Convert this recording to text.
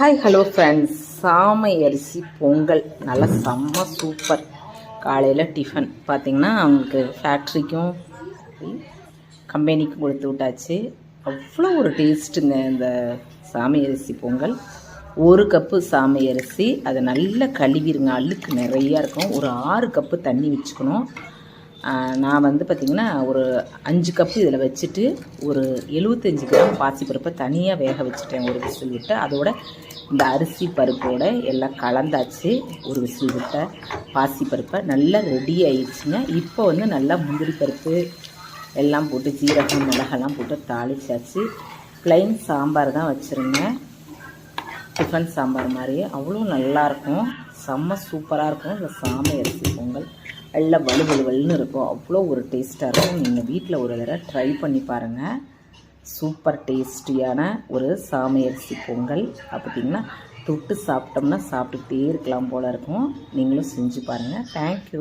Hi hello friends சாமை அரிசி பொங்கல். நல்லா செம்ம சூப்பர் காலையில் டிஃபன் பார்த்திங்கன்னா அவங்களுக்கு ஃபேக்ட்ரிக்கும் கம்பெனிக்கும் கொடுத்து விட்டாச்சு. அவ்வளோ ஒரு டேஸ்ட்டுங்க இந்த சாமை அரிசி பொங்கல். ஒரு கப்பு சாமை அரிசி. அதை நல்லா கழுவிடுங்க அழுக்கு நிறையா இருக்கும். ஒரு ஆறு கப்பு தண்ணி வச்சுக்கணும். நான் வந்து பார்த்திங்கன்னா ஒரு அஞ்சு கப்பு இதில் வச்சுட்டு ஒரு எழுபத்தஞ்சு கிராம் பாசிப்பருப்பை தனியாக வேக வச்சுட்டேன் ஒரு விசில் விட்டு. அதோட இந்த அரிசி பருப்போட எல்லாம் கலந்தாச்சு ஒரு விசில் விட்ட பாசிப்பருப்பை. நல்லா ரெடி ஆயிடுச்சுங்க. இப்போ வந்து நல்லா முந்திரி பருப்பு எல்லாம் போட்டு ஜீரகம் மிளகெல்லாம் போட்டு தாளிச்சாச்சு. ப்ளைன் சாம்பார் தான் வச்சுருந்தேன். டிஃபன் சாம்பார் மாதிரி அவ்வளோ நல்லாயிருக்கும் செம்ம சூப்பராக இருக்கும். இந்த சாமை அரிசி பொங்கல். நல்லா வலு வலு இருக்கும். அவ்வளோ ஒரு டேஸ்ட்டாக இருக்கும். நீங்கள் வீட்டில் ஒரு தடவை ட்ரை பண்ணி பாருங்கள் சூப்பர் டேஸ்டியான ஒரு சாமை அரிசி பொங்கல். அப்படின்னா தொட்டு சாப்பிட்டோம்னா சாப்பிட்டுக்கிட்டே இருக்கலாம் போல் இருக்கும். நீங்களும் செஞ்சு பாருங்கள் தேங்க்யூ